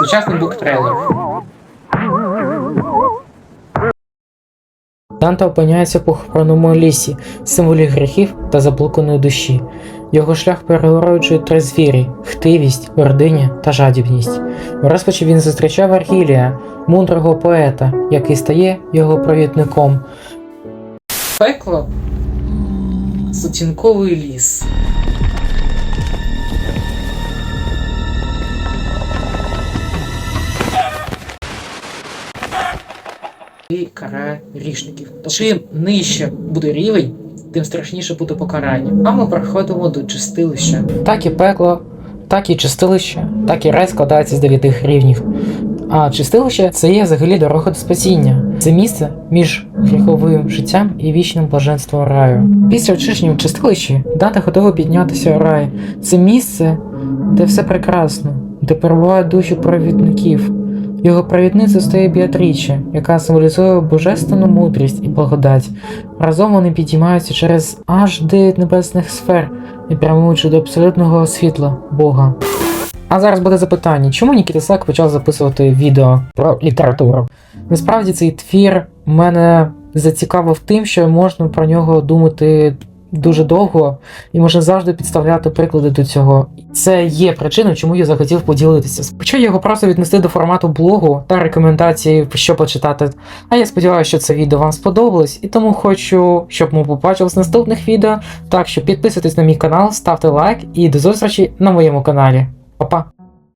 Сучасний буктрейлер. Данте опиняється в похоронному лісі, символі гріхів та заблуканої душі. Його шлях перегороджує три звірі: хтивість, гординя та жадібність. У розпачі він зустрічав Аргілія, мудрого поета, який стає його провідником. Пекло. Сутінковий ліс. І карає грішників. Чим нижче буде рівень, тим страшніше буде покарання. А ми переходимо до чистилища. Так і пекло, так і чистилище, так і рай складається з дев'яти рівнів. А чистилище це є взагалі дорога до спасіння. Це місце між гріховим життям і вічним блаженством раю. Після очищення в чистилищі Данте готовий піднятися в рай. Це місце, де все прекрасно, де перебувають душі провідників. Його провідницею стає Біатріче, яка символізує божественну мудрість і благодать. Разом вони підіймаються через аж дев'ять небесних сфер і прямуючи до абсолютного світла Бога. А зараз буде запитання, чому Нікіта Сак почав записувати відео про літературу? Насправді цей твір мене зацікавив тим, що можна про нього думати дуже довго і можна завжди підставляти приклади до цього. Це є причиною, чому я захотів поділитися. Хочу його просто віднести до формату блогу та рекомендації, що почитати. А я сподіваюся, що це відео вам сподобалось, і тому хочу, щоб ми побачились в наступних відео. Так що підписуйтесь на мій канал, ставте лайк і до зустрічі на моєму каналі.